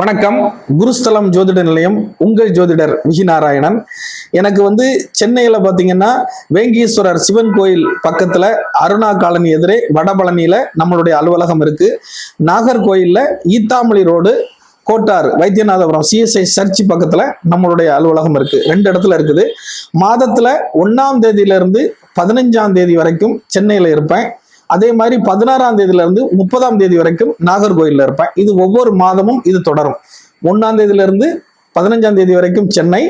வணக்கம். குருஸ்தலம் ஜோதிட நிலையம் உங்கள் ஜோதிடர் விஜி நாராயணன். எனக்கு வந்து சென்னையில் பார்த்தீங்கன்னா வேங்கீஸ்வரர் சிவன் கோயில் பக்கத்தில் அருணா காலனி எதிரே வடபழனியில் நம்மளுடைய அலுவலகம் இருக்குது நாகர்கோயிலில் Eethamozhi road Kottar Vaithiyanathapuram CSI church பக்கத்தில் நம்மளுடைய அலுவலகம் இருக்குது ரெண்டு இடத்துல இருக்குது. மாதத்தில் ஒன்றாம் தேதியிலேருந்து பதினஞ்சாம் தேதி வரைக்கும் சென்னையில் இருப்பேன். அதே மாதிரி பதினாறாம் தேதியில இருந்து முப்பதாம் தேதி வரைக்கும் நாகர்கோயில்ல இருப்பேன். இது ஒவ்வொரு மாதமும் இது தொடரும். ஒன்னாம் தேதியில இருந்து பதினஞ்சாம் தேதி வரைக்கும் சென்னை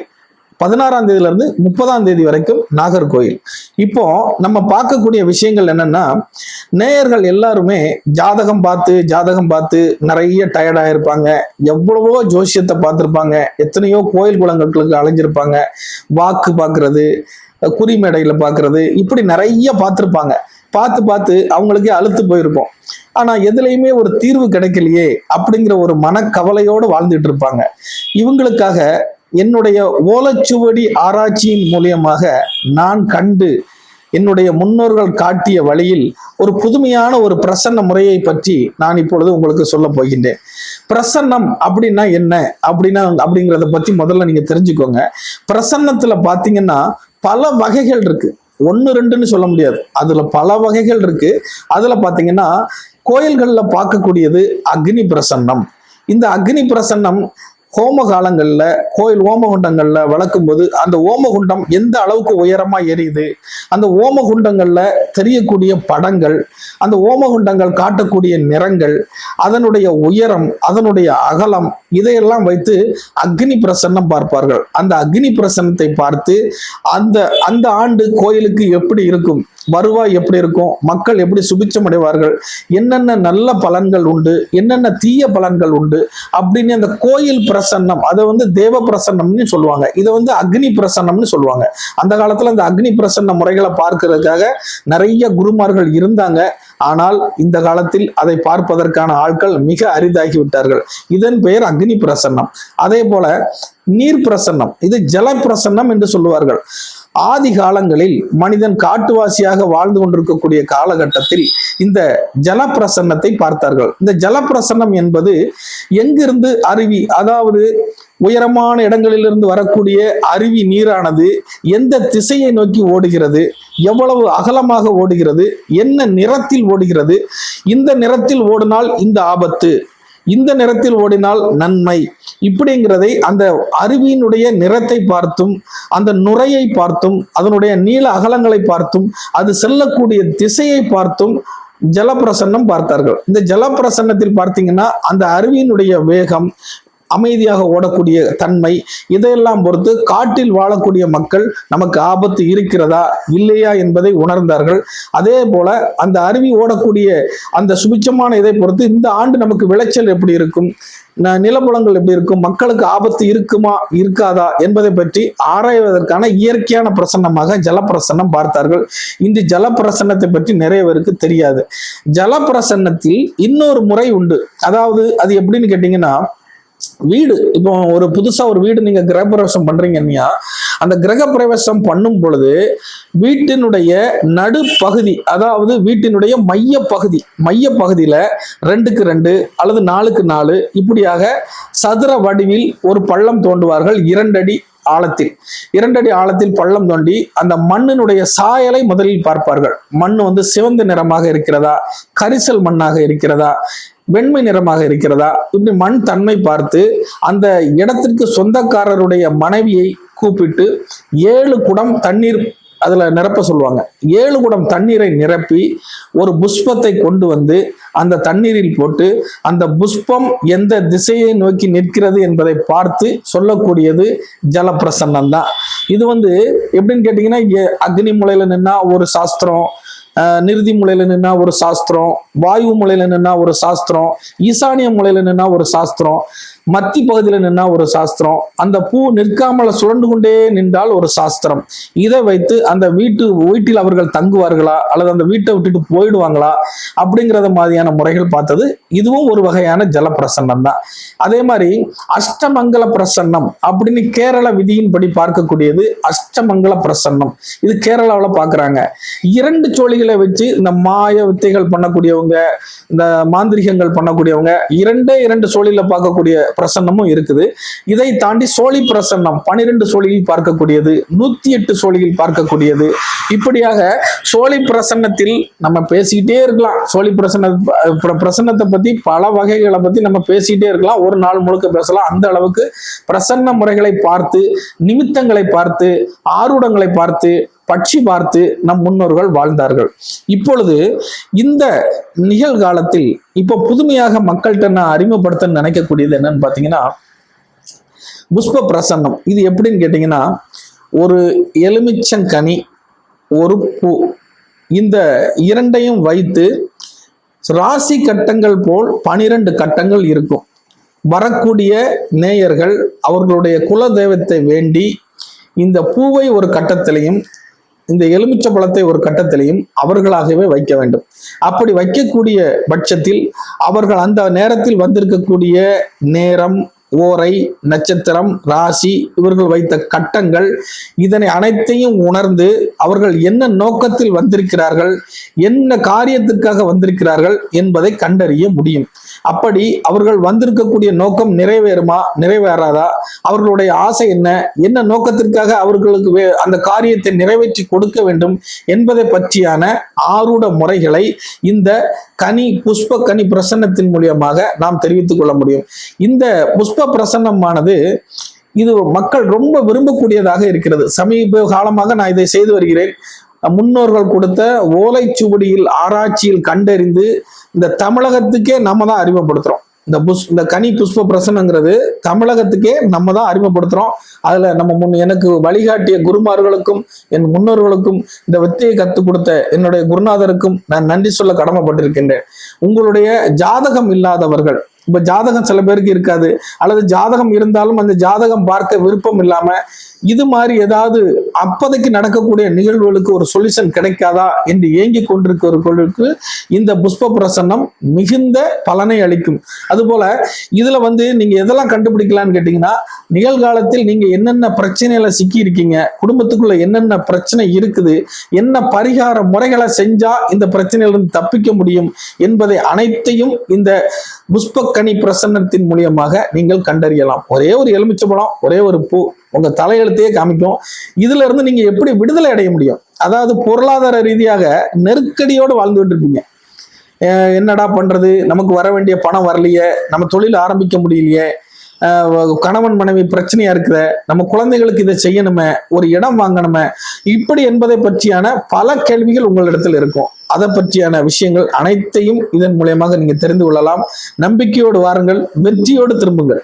பதினாறாம் தேதியில இருந்து முப்பதாம் தேதி வரைக்கும் நாகர்கோயில் இப்போ நம்ம பார்க்கக்கூடிய விஷயங்கள் என்னன்னா நேயர்கள் எல்லாருமே ஜாதகம் பார்த்து ஜாதகம் பார்த்து நிறைய டயர்டாக இருப்பாங்க எவ்வளவோ ஜோசியத்தை பார்த்துருப்பாங்க. எத்தனையோ கோயில் குளங்களுக்கு அலைஞ்சிருப்பாங்க. வாக்கு பார்க்கறது குறிமேடையில் பார்க்கறது இப்படி நிறைய பார்த்துருப்பாங்க. பார்த்து பார்த்து அவங்களுக்கே அழுத்து போயிருப்போம். ஆனா எதுலையுமே ஒரு தீர்வு கிடைக்கலையே அப்படிங்கிற ஒரு மனக்கவலையோடு வாழ்ந்துட்டு இருப்பாங்க. இவங்களுக்காக என்னுடைய ஓலச்சுவடி ஆராய்ச்சியின் மூலியமாக நான் கண்டு என்னுடைய முன்னோர்கள் காட்டிய வழியில் ஒரு புதுமையான ஒரு பிரசன்ன முறையை பற்றி நான் இப்பொழுது உங்களுக்கு சொல்ல போகின்றேன். பிரசன்னம் அப்படின்னா என்ன? அப்படின்னா அப்படிங்கிறத பற்றி முதல்ல நீங்க தெரிஞ்சுக்கோங்க. பிரசன்னத்துல பாத்தீங்கன்னா பல வகைகள் இருக்கு. ஒன்று ரெண்டுன்னு சொல்ல முடியாது. அதுல பல வகைகள் இருக்கு. அதுல பாத்தீங்கன்னா கோயில்களில் பார்க்கக்கூடியது அக்னி பிரசன்னம். இந்த அக்னி பிரசன்னம் ஹோமகாலங்களில் கோயில் ஓமகுண்டங்களில் வளர்க்கும்போது அந்த ஓமகுண்டம் எந்த அளவுக்கு உயரமாக எரியுது? அந்த ஓமகுண்டங்களில் தெரியக்கூடிய படங்கள் அந்த ஓமகுண்டங்கள் காட்டக்கூடிய நிறங்கள் அதனுடைய உயரம் அதனுடைய அகலம் இதையெல்லாம் வைத்து அக்னி பிரசன்னம் பார்ப்பார்கள். அந்த அக்னி பிரசன்னத்தை பார்த்து அந்த அந்த ஆண்டு கோயிலுக்கு எப்படி இருக்கும்? வருவாய் எப்படி இருக்கும்? மக்கள் எப்படி சுபிச்சம் அடைவார்கள் என்னென்ன நல்ல பலன்கள் உண்டு? என்னென்ன தீய பலன்கள் உண்டு? அப்படின்னு அந்த கோயில் பிரசன்னம் அதை வந்து தேவ பிரசன்னம்னு சொல்லுவாங்க. இதை வந்து அக்னி பிரசன்னம்னு சொல்லுவாங்க. அந்த காலத்துல அந்த அக்னி பிரசன்ன முறைகளை பார்க்கறதுக்காக நிறைய குருமார்கள் இருந்தாங்க. ஆனால் இந்த காலத்தில் அதை பார்ப்பதற்கான ஆட்கள் மிக அரிதாகி விட்டார்கள். இதன் பெயர் அக்னி பிரசன்னம். அதே போல நீர் பிரசன்னம் இது ஜல பிரசன்னம் என்று சொல்லுவார்கள். ஆதி காலங்களில் மனிதன் காட்டுவாசியாக வாழ்ந்து கொண்டிருக்கக்கூடிய காலகட்டத்தில் இந்த ஜலப்பிரசன்னத்தை பார்த்தார்கள். இந்த ஜலப்பிரசன்னம் என்பது எங்கிருந்து அருவி அதாவது உயரமான இடங்களிலிருந்து வரக்கூடிய அருவி நீரானது எந்த திசையை நோக்கி ஓடுகிறது எவ்வளவு அகலமாக ஓடுகிறது என்ன நிறத்தில் ஓடுகிறது இந்த நிறத்தில் ஓடினால் இந்த ஆபத்து. இந்த நிறத்தில் ஓடினால் நன்மை. இப்படிங்கிறதை அந்த அருவியினுடைய நிறத்தை பார்த்தும் அந்த நுரையை பார்த்தும் அதனுடைய நீள அகலங்களை பார்த்தும் அது செல்லக்கூடிய திசையை பார்த்தும் ஜலப்பிரசன்னம் பார்த்தார்கள். இந்த ஜலப்பிரசன்னத்தில் பார்த்தீங்கன்னா அந்த அருவியினுடைய வேகம் அமைதியாக ஓடக்கூடிய தன்மை இதையெல்லாம் பொறுத்து காட்டில் வாழக்கூடிய மக்கள் நமக்கு ஆபத்து இருக்கிறதா இல்லையா என்பதை உணர்ந்தார்கள். அதே போல அந்த அருவி ஓடக்கூடிய அந்த சுபிச்சமான இதை பொறுத்து இந்த ஆண்டு நமக்கு விளைச்சல் எப்படி இருக்கும் ந- நிலப்புலங்கள் எப்படி இருக்கும் மக்களுக்கு ஆபத்து இருக்குமா இருக்காதா என்பதை பற்றி ஆராய்வதற்கான இயற்கையான பிரசன்னமாக ஜலப்பிரசன்னம் பார்த்தார்கள். இன்று ஜலப்பிரசன்னத்தை பற்றி நிறைய பேருக்கு தெரியாது. ஜலப்பிரசன்னத்தில் இன்னொரு முறை உண்டு. அதாவது அது எப்படின்னு கேட்டிங்கன்னா வீடு. இப்போ ஒரு புதுசா ஒரு வீடு நீங்க கிரகப்பிரவேசம் பண்றீங்கன்னா அந்த கிரகப்பிரவேசம் பண்ணும் பொழுது வீட்டினுடைய நடுப்பகுதி அதாவது வீட்டினுடைய மைய பகுதி மைய பகுதியில ரெண்டுக்கு ரெண்டு அல்லது நாலுக்கு நாலு இப்படியாக சதுர வடிவில் ஒரு பள்ளம் தோண்டுவார்கள் இரண்டடி ஆழத்தில். இரண்டடி ஆழத்தில் பள்ளம் தோண்டி அந்த மண்ணினுடைய சாயலை முதலில் பார்ப்பார்கள். மண் வந்து சிவந்த நிறமாக இருக்கிறதா? கரிசல் மண்ணாக இருக்கிறதா? வெண்மை நிறமாக இருக்கிறதா? இப்படி மண் தன்மை பார்த்து அந்த இடத்திற்கு சொந்தக்காரருடைய மனைவியை கூப்பிட்டு ஏழு குடம் தண்ணீர் அதுல நிரப்ப சொல்லுவாங்க. ஏழு குடம் தண்ணீரை நிரப்பி ஒரு புஷ்பத்தை கொண்டு வந்து அந்த தண்ணீரில் போட்டு அந்த புஷ்பம் எந்த திசையை நோக்கி நிற்கிறது என்பதை பார்த்து சொல்லக்கூடியது ஜலப்பிரசன்னம் தான் இது வந்து எப்படின்னு கேட்டிங்கன்னா எ- அக்னி முளையில நின்னா ஒரு சாஸ்திரம் நிறுதி நிருதி நின்னா ஒரு சாஸ்திரம் வாயு முளையில நின்னா ஒரு சாஸ்திரம் ஈசானிய முளையில நின்னா ஒரு சாஸ்திரம். மத்தி பகுதியில் நின்னா ஒரு சாஸ்திரம். அந்த பூ நிற்காமல் சுழண்டு கொண்டே நின்றால் ஒரு சாஸ்திரம். இதை வைத்து அந்த வீட்டு வீட்டில் அவர்கள் தங்குவார்களா? அல்லது அந்த வீட்டை விட்டுட்டு போயிடுவாங்களா? அப்படிங்கிறத மாதிரியான முறைகள் பார்த்தது இதுவும் ஒரு வகையான ஜலப்பிரசன்னம் தான். அதே மாதிரி அஷ்டமங்கல பிரசன்னம் அப்படின்னு கேரள விதியின்படி பார்க்கக்கூடியது அஷ்டமங்கல பிரசன்னம். இது கேரளாவில் பார்க்குறாங்க. இரண்டு சோழிகளை வச்சு இந்த மாய வித்தைகள் பண்ணக்கூடியவங்க இந்த மாந்திரிகங்கள் பண்ணக்கூடியவங்க இரண்டே இரண்டு சோழில பார்க்கக்கூடிய பிரசன்னமும் இருக்குது. இதை தாண்டி சோழி பிரசன்னம் பனிரெண்டு சோழியில் பார்க்கக்கூடியது நூத்தி எட்டு சோழியில் பார்க்கக்கூடியது. இப்படியாக சோழி பிரசன்னத்தில் நம்ம பேசிக்கிட்டே இருக்கலாம். சோழி பிரசன்ன பிரசன்னத்தை பத்தி பல வகைகளை பத்தி நம்ம பேசிக்கிட்டே இருக்கலாம். ஒரு நாள் முழுக்க பேசலாம். அந்த அளவுக்கு பிரசன்ன முறைகளை பார்த்து நிமித்தங்களை பார்த்து ஆரூடங்களை பார்த்து பட்சி பார்த்து நம் முன்னோர்கள் வாழ்ந்தார்கள். இப்பொழுது இந்த நிகழ்காலத்தில் இப்போ புதுமையாக மக்கள்கிட்ட நான் அறிமுகப்படுத்த நினைக்கக்கூடியது என்னன்னு பார்த்தீங்கன்னா புஷ்ப பிரசன்னம் இது எப்படின்னு கேட்டிங்கன்னா ஒரு எலுமிச்சங்கனி ஒரு பூ. இந்த இரண்டையும் வைத்து ராசி கட்டங்கள் போல் பனிரெண்டு கட்டங்கள் இருக்கும். வரக்கூடிய நேயர்கள் அவர்களுடைய குல தெய்வத்தை வேண்டி இந்த பூவை ஒரு கட்டத்திலையும் இந்த எலுமிச்சை பழத்தை ஒரு கட்டத்திலையும் அவர்களாகவே வைக்க வேண்டும். அப்படி வைக்கக்கூடிய பட்சத்தில் அவர்கள் அந்த நேரத்தில் வந்திருக்கக்கூடிய நேரம் ஓரை நட்சத்திரம் ராசி இவர்கள் வைத்த கட்டங்கள் இதனை அனைத்தையும் உணர்ந்து அவர்கள் என்ன நோக்கத்தில் வந்திருக்கிறார்கள் என்ன காரியத்திற்காக வந்திருக்கிறார்கள் என்பதை கண்டறிய முடியும். அப்படி அவர்கள் வந்திருக்கக்கூடிய நோக்கம் நிறைவேறுமா நிறைவேறாதா? அவர்களுடைய ஆசை என்ன? என்ன நோக்கத்திற்காக அவர்களுக்கு அந்த காரியத்தை நிறைவேற்றி கொடுக்க வேண்டும் என்பதை பற்றியான ஆரூட முறைகளை இந்த கனி புஷ்ப கனி பிரசன்னத்தின் மூலியமாக நாம் தெரிவித்துக் கொள்ள முடியும். இந்த புஷ்ப பிரசன்னமானது இது மக்கள் ரொம்ப விரும்பக்கூடியதாக இருக்கிறது. சமீப காலமாக நான் இதை செய்து வருகிறேன். முன்னோர்கள் கொடுத்த ஓலைச்சுவடியில் ஆராய்ச்சியில் கண்டறிந்து இந்த தமிழகத்துக்கே நம்ம தான் அறிமுகப்படுத்துறோம். இந்த புஷ் இந்த கனி புஷ்ப பிரசனங்கிறது தமிழகத்துக்கே நம்ம தான் அறிமுகப்படுத்துறோம். அதுல நம்ம முன் எனக்கு வழிகாட்டிய குருமார்களுக்கும் என் முன்னோர்களுக்கும் இந்த வித்தையை கற்றுக் கொடுத்த என்னுடைய குருநாதருக்கும் நான் நன்றி சொல்ல கடமைப்பட்டிருக்கின்றேன். உங்களுடைய ஜாதகம் இல்லாதவர்கள் இப்ப ஜாதகம் சில பேருக்கு இருக்காது. அல்லது ஜாதகம் இருந்தாலும் அந்த ஜாதகம் பார்க்க விருப்பம் இல்லாம இது மாதிரி ஏதாவது அப்போதைக்கு நடக்கக்கூடிய நிகழ்வுகளுக்கு ஒரு சொல்யூஷன் கிடைக்காதா என்று ஏங்கி கொண்டிருக்கிறவர்களுக்கு இந்த புஷ்ப பிரசன்னம் மிகுந்த பலனை அளிக்கும். அதுபோல இதுல வந்து நீங்க எதெல்லாம் கண்டுபிடிக்கலாம்னு கேட்டீங்கன்னா நிகழ்காலத்தில் நீங்க என்னென்ன பிரச்சனையில சிக்கி இருக்கீங்க குடும்பத்துக்குள்ள என்னென்ன பிரச்சனை இருக்குது என்ன பரிகார முறைகளை செஞ்சா இந்த பிரச்சனையிலிருந்து தப்பிக்க முடியும் என்பதை அனைத்தையும் இந்த புஷ்பக்கனி பிரசன்னத்தின் மூலியமாக நீங்கள் கண்டறியலாம். ஒரே ஒரு எலுமிச்சம்பழம் ஒரே ஒரு பூ உங்க தலையெழுத்தையே காமிக்கும். இதுல இருந்து நீங்க எப்படி விடுதலை அடைய முடியும்? அதாவது பொருளாதார ரீதியாக நெருக்கடியோடு வாழ்ந்துட்டு இருப்பீங்க என்னடா பண்றது? நமக்கு வர வேண்டிய பணம் வரலையே. நம்ம தொழில் ஆரம்பிக்க முடியலையே. கணவன் மனைவி பிரச்சனையா இருக்குத. நம்ம குழந்தைகளுக்கு இதை செய்யணுமே. ஒரு இடம் வாங்கணுமே. இப்படி என்பதை பற்றியான பல கேள்விகள் உங்களிடத்தில் இருக்கும். அதை பற்றியான விஷயங்கள் அனைத்தையும் இதன் மூலயமாக நீங்க தெரிந்து கொள்ளலாம். நம்பிக்கையோடு வாருங்கள் வெற்றியோடு திரும்புங்கள்.